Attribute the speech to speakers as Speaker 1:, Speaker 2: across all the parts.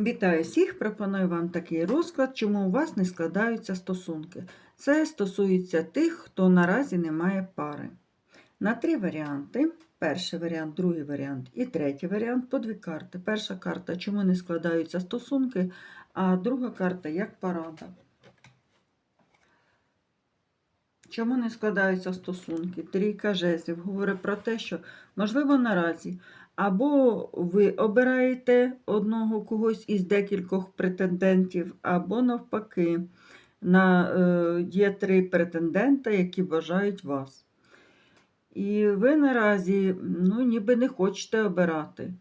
Speaker 1: Вітаю всіх! Пропоную вам такий розклад, чому у вас не складаються стосунки. Це стосується тих, хто наразі не має пари. На три варіанти. Перший варіант, другий варіант і третій варіант по дві карти. Перша карта, чому не складаються стосунки, а друга карта як порада. Чому не складаються стосунки? Трійка жезлів говорить про те, що, можливо, наразі або ви обираєте одного когось із декількох претендентів, або навпаки, на, е, є три претендента, які бажають вас. І ви наразі ну, ніби не хочете обирати,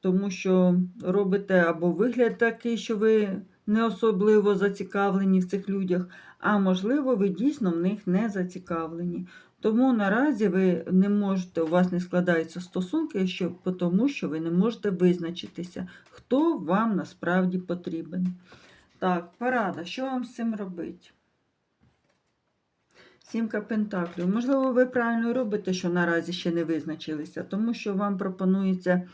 Speaker 1: тому що робите або вигляд такий, що ви не особливо зацікавлені в цих людях, а можливо, ви дійсно в них не зацікавлені. Тому наразі ви не можете, у вас не складаються стосунки, що, тому що ви не можете визначитися, хто вам насправді потрібен. Так, порада, що вам з цим робити? Сімка пентаклів. Можливо, ви правильно робите, що наразі ще не визначилися, тому що вам пропонується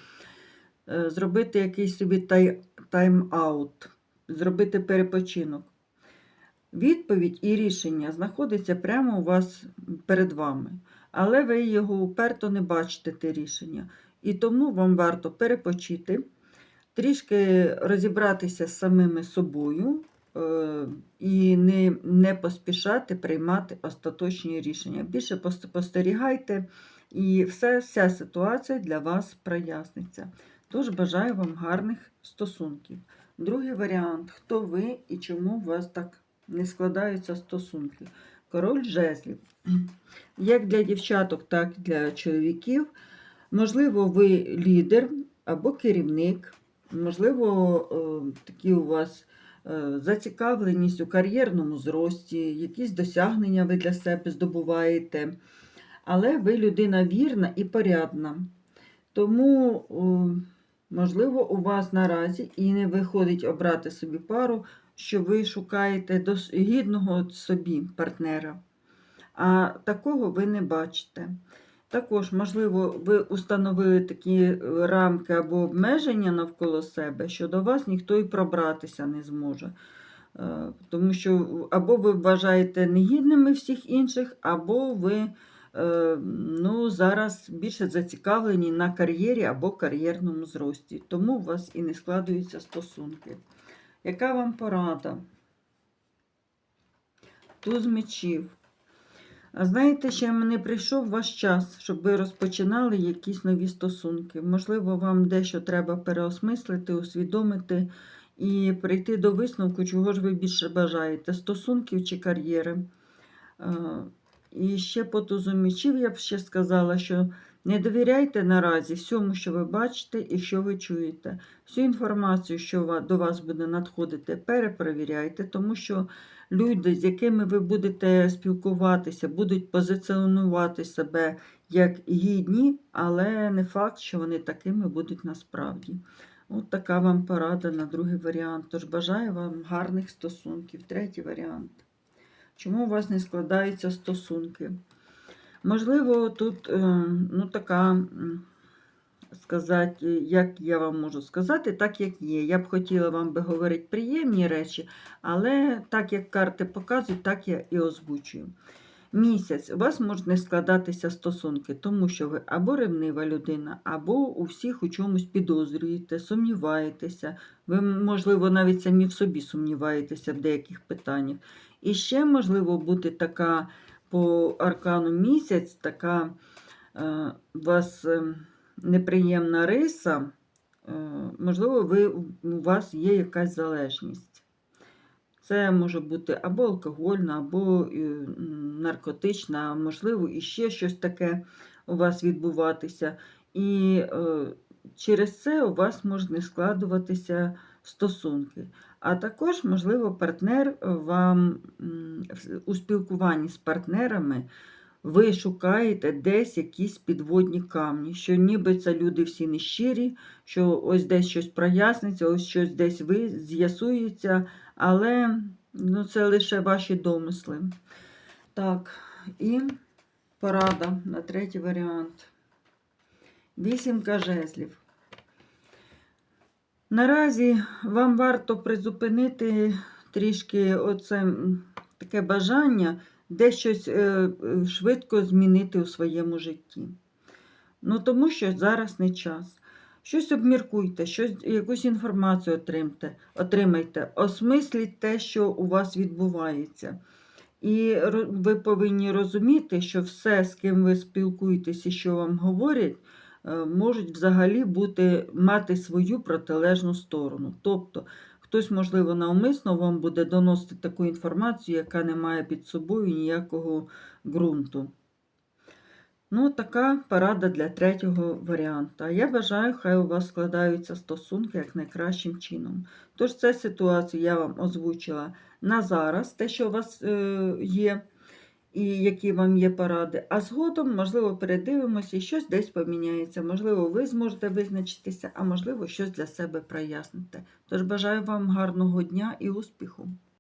Speaker 1: е, зробити якийсь собі тай- тайм-аут, зробити перепочинок. Відповідь і рішення знаходиться прямо у вас перед вами, але ви його уперто не бачите, те рішення. І тому вам варто перепочити, трішки розібратися з самими собою е, і не, не поспішати приймати остаточні рішення. Більше пос- спостерігайте, і все, вся ситуація для вас проясниться. Тож бажаю вам гарних стосунків. Другий варіант: хто ви і чому вас так не складаються стосунки. Король жезлів. Як для дівчаток, так і для чоловіків. Можливо, ви лідер або керівник, можливо, е, такі у вас е, зацікавленість у кар'єрному зрості, якісь досягнення ви для себе здобуваєте. Але ви людина вірна і порядна. Тому, можливо, у вас наразі і не виходить обрати собі пару, що ви шукаєте гідного собі партнера. А такого ви не бачите. Також, можливо, ви установили такі е, рамки або обмеження навколо себе, що до вас ніхто і пробратися не зможе. Е, Тому що або ви вважаєте негідними всіх інших, або ви е, ну, зараз більше зацікавлені на кар'єрі або кар'єрному зрості. Тому у вас і не складуються стосунки. Яка вам порада? Туз мечів. А знаєте, ще не прийшов ваш час, щоб ви розпочинали якісь нові стосунки. Можливо, вам дещо треба переосмислити, усвідомити і прийти до висновку, чого ж ви більше бажаєте: стосунків чи кар'єри. І ще по тузу мечів я б ще сказала, що не довіряйте наразі всьому, що ви бачите і що ви чуєте. Всю інформацію, що до вас буде надходити, перепровіряйте, тому що люди, з якими ви будете спілкуватися, будуть позиціонувати себе як гідні, але не факт, що вони такими будуть насправді. От така вам порада на другий варіант. Тож бажаю вам гарних стосунків. Третій варіант. Чому у вас не складаються стосунки? Можливо, тут е, ну, така, сказати, як я вам можу сказати, так як є. Я б хотіла вам би говорити приємні речі, але так як карти показують, так я і озвучую. Місяць у вас можуть не складатися стосунки, тому що ви або ревнива людина, або у всіх у чомусь підозрюєте, сумніваєтеся. Ви, можливо, навіть самі в собі сумніваєтеся в деяких питаннях. І ще можливо бути така по аркану місяць, така е, у вас е, неприємна риса. Е, можливо, ви, у вас є якась залежність. Це може бути або алкогольна, або е, наркотична, можливо, і ще щось таке у вас відбуватися. І е, через це у вас можуть не складуватися стосунки. А також, можливо, партнер вам у спілкуванні з партнерами ви шукаєте десь якісь підводні камні, що ніби це люди всі нещирі, що ось десь щось проясниться, ось щось десь ви з'ясується, але ну, це лише ваші домисли. Так, і порада на третій варіант. Вісімка жезлів. Наразі вам варто призупинити трішки оце таке бажання де щось е, швидко змінити у своєму житті. Ну, тому що зараз не час. Щось обміркуйте, щось, якусь інформацію отримайте, отримайте, осмисліть те, що у вас відбувається. І ви повинні розуміти, що все, з ким ви спілкуєтесь і що вам говорять, можуть взагалі бути, мати свою протилежну сторону. Тобто, хтось, можливо, навмисно вам буде доносити таку інформацію, яка не має під собою ніякого ґрунту. Ну, така порада для третього варіанта. Я бажаю, хай у вас складаються стосунки як найкращим чином. Тож, цю ситуацію я вам озвучила на зараз, те, що у вас е, є, і які вам є поради. А згодом, можливо, передивимося і щось десь поміняється. Можливо, ви зможете визначитися, а можливо, щось для себе проясните. Тож бажаю вам гарного дня і успіху!